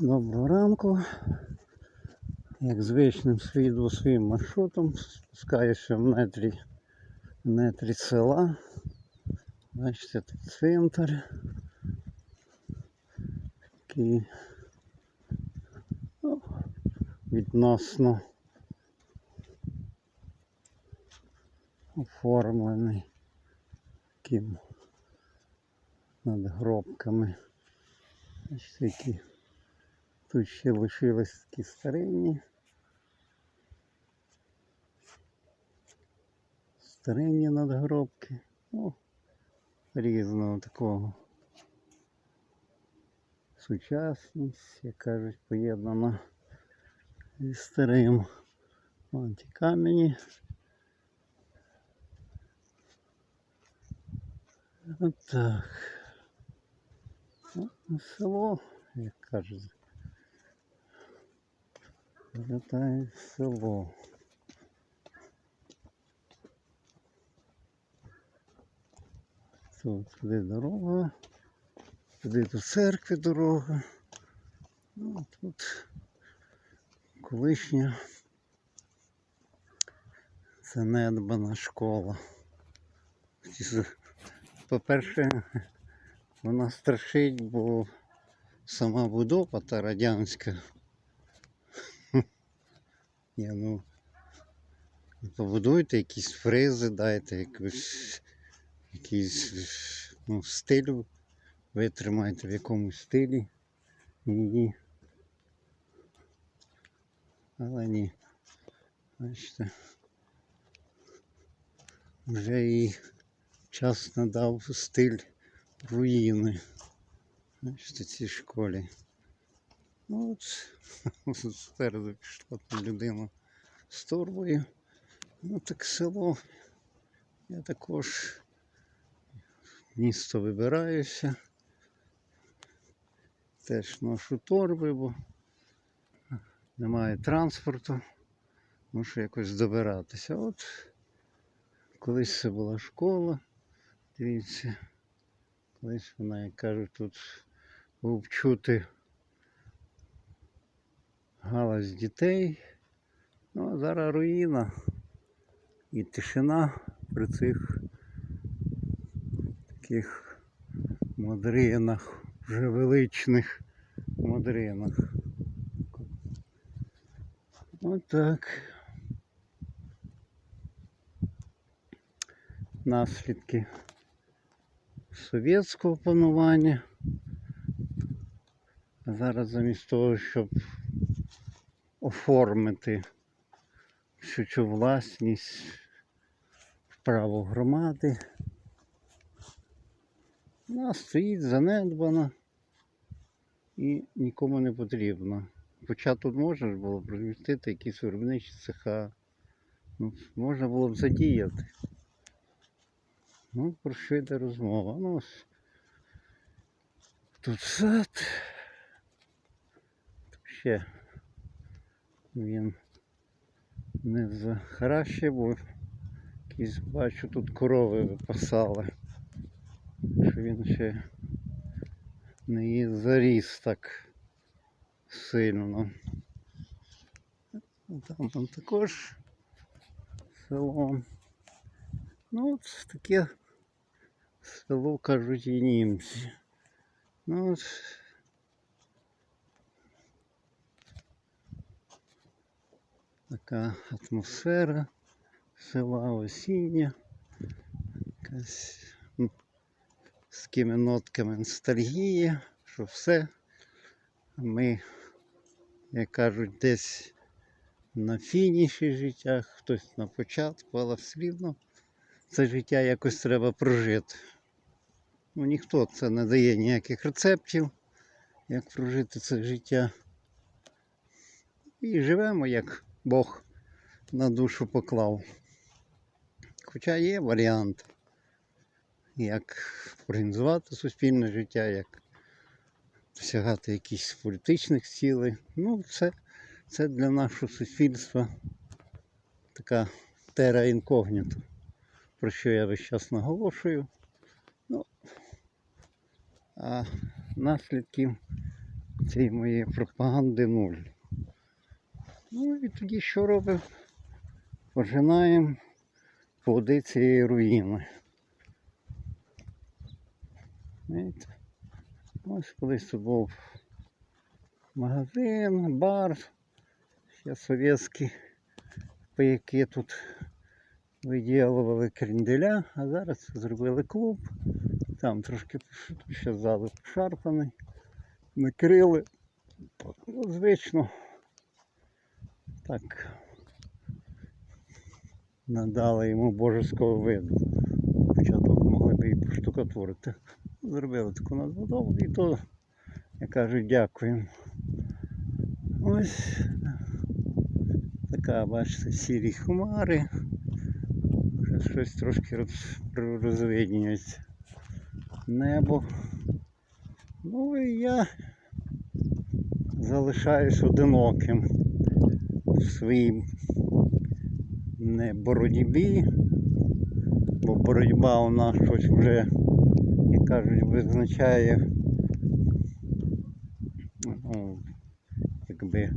Доброго ранку. Як звичним сліду своїм маршрутом, спускаюся в нетрі, в нетрі села. Бачите, тут цвинтар. Такий ну, відносно оформлений таким надгробками. Бачите, які Тут ще лишились такі старинні. Старинні надгробки. Ну, різного такого. Сучасність, як кажуть, поєднана зі старим. Вон ті камені. От так. Ну, Село, як кажуть. Вилітає село. Тут туди дорога, туди до церкви дорога. Ну, тут колишня занедбана школа. По-перше, вона страшить, бо сама будова та радянська. Ні, ну побудуйте якісь фризи, дайте якусь якийсь ну, стиль, витримайте в якомусь стилі її. Але ні. Бачите. Вже і час надав стиль руїни. Бачите, цій школі. Ну от спереду пішла там людина з торбою. Ну так село. Я також місто вибираюся. Теж ношу торби, бо немає транспорту. Мушу якось добиратися. От колись це була школа. Дивіться, колись вона, як кажуть, тут був чути галас дітей. Ну, а зараз руїна і тишина при цих таких модринах, вже величних модринах. Отак. Наслідки совєтського панування. Зараз замість того, щоб оформити всю цю власність в право громади. Вона стоїть занедбана і нікому не потрібна. Хоча тут можна було б розмістити якісь виробничі цеха. Ну, можна було б задіяти. Ну, про що йде розмова? Ну, ось тут сад. Тут ще він не захаращив, бо якісь бачу тут корови випасали. Що він ще не заріс так сильно. Там, там також село. Ну от таке село кажуть і німці. Ну от така атмосфера села осіння. Якась з такими нотками ностальгії, що все. Ми, як кажуть, десь на фініші життя, хтось на початку, але все рівно це життя якось треба прожити. Ну, ніхто це не дає ніяких рецептів, як прожити це життя. І живемо, як Бог на душу поклав. Хоча є варіант, як організувати суспільне життя, як досягати якихось політичних цілей. Ну, це, це для нашого суспільства така тера інкогніто, про що я весь час наголошую. Ну, а наслідків цієї моєї пропаганди нуль. Ну і тоді що робимо? Починаємо плоди цієї руїни. Ось колись був магазин, бар, ще совєтські паяки тут виділували кренделя, а зараз зробили клуб. Там трошки ще зали пошарпаний, накрили. Звично. Так. Надали йому божеського виду. Хоча тут могли б і поштукатурити. Зробили таку надбудову і то, як кажуть, дякуємо. Ось така, бачите, сірі хмари. Вже щось трошки розвиднюється. Небо. Ну і я залишаюсь одиноким своїй не боротьбі, бо боротьба у нас щось вже, як кажуть, визначає ну, якби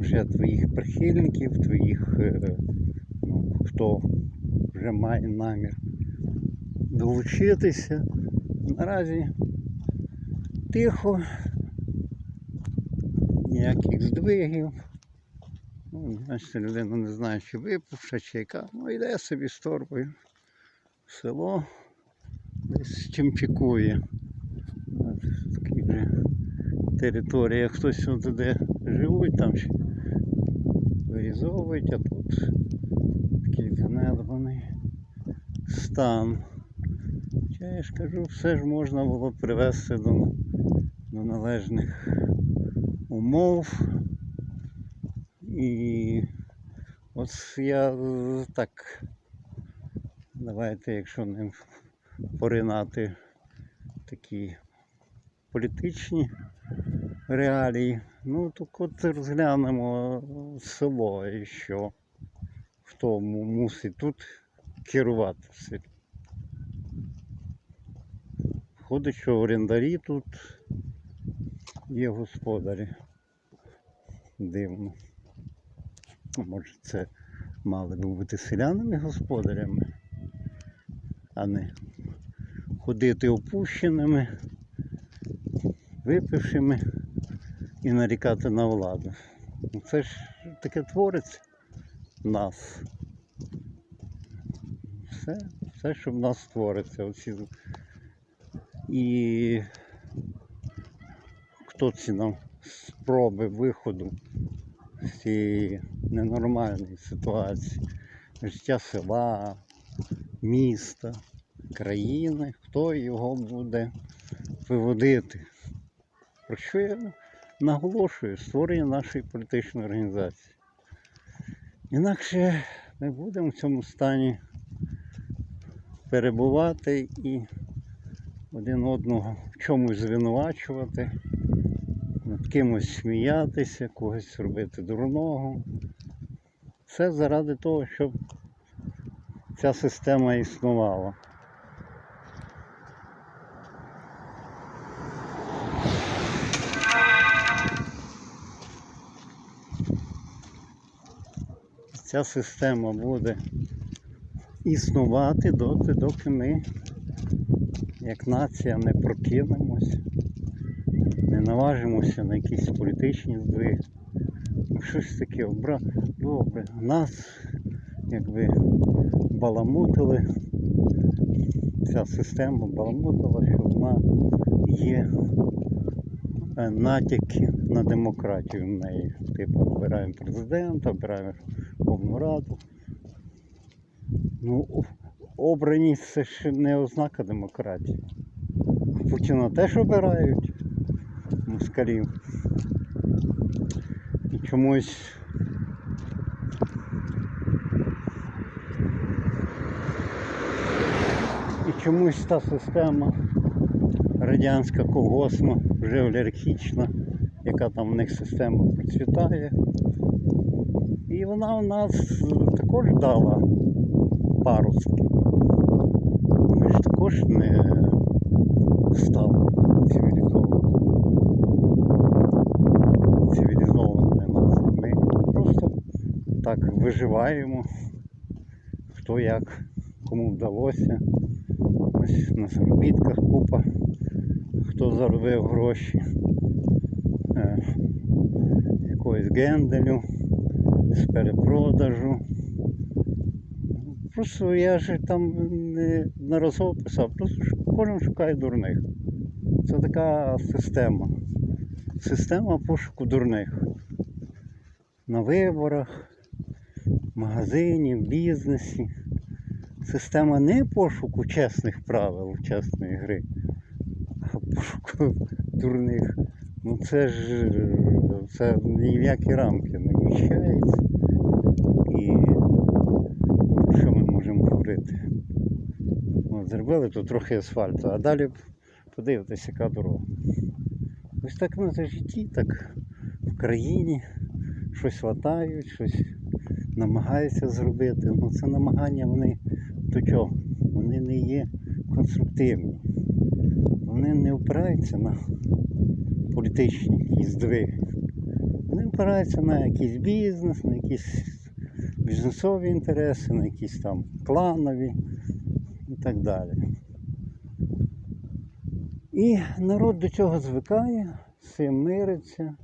вже твоїх прихильників, твоїх, е, ну, хто вже має намір долучитися. Наразі тихо, ніяких здвигів. Ну, значить, людина не знає, чи випивша, чи яка. Ну, йде собі з торбою село, десь чимчикує. Такі вже території. Хтось от де живуть, там ще вирізовують, а тут такий занедбаний стан. Я ж кажу, все ж можна було привести до, до належних умов. І от я е, так, давайте, якщо не поринати такі політичні реалії, ну то от розглянемо село і що, хто мусить тут керувати в селі. Виходить, що орендарі тут є господарі. Дивно. Може це мали би бути селянами господарями, а не ходити опущеними, випившими і нарікати на владу. Ну, Це ж таке твориться нас. Все, все, що в нас твориться. Оці... І хто ці нам спроби виходу з цієї ненормальної ситуації життя села, міста, країни, хто його буде виводити. Про що я наголошую створення нашої політичної організації. Інакше ми будемо в цьому стані перебувати і один одного в чомусь звинувачувати, над кимось сміятися, когось робити дурного. Все заради того, щоб ця система існувала. Ця система буде існувати доти, доки ми, як нація, не прокинемось, не наважимося на якісь політичні здвиги. Ну, щось таке, обра... добре. Нас якби баламутили, ця система баламутила, що вона є е, натяки на демократію в неї. Типу, обираємо президента, обираємо Верховну Раду. Ну, обраність це ж не ознака демократії. Путіна теж обирають москалів. І чомусь і чомусь та система радянська колгосма, вже олігархічна, яка там в них система процвітає. І вона у нас також дала паростки. Ми ж також не стали цивілізованими. Виживаємо. Хто як, кому вдалося. Ось на заробітках купа, хто заробив гроші. Е, якогось генделю, з перепродажу. Просто я ж там не наразово писав, просто кожен шукає дурних. Це така система. Система пошуку дурних. На виборах, магазині, в бізнесі. Система не пошуку чесних правил, чесної гри, а пошуку дурних. Ну це ж це ні в які рамки не вміщається. І що ми можемо говорити? От, зробили тут трохи асфальту, а далі подивитися, яка дорога. Ось так на житті, так в країні щось латають, щось намагаються зробити. Ну це намагання вони до чого? Вони не є конструктивні. Вони не опираються на політичні якісь здвиги. Вони опираються на якийсь бізнес, на якісь бізнесові інтереси, на якісь там кланові і так далі. І народ до цього звикає, цим мириться.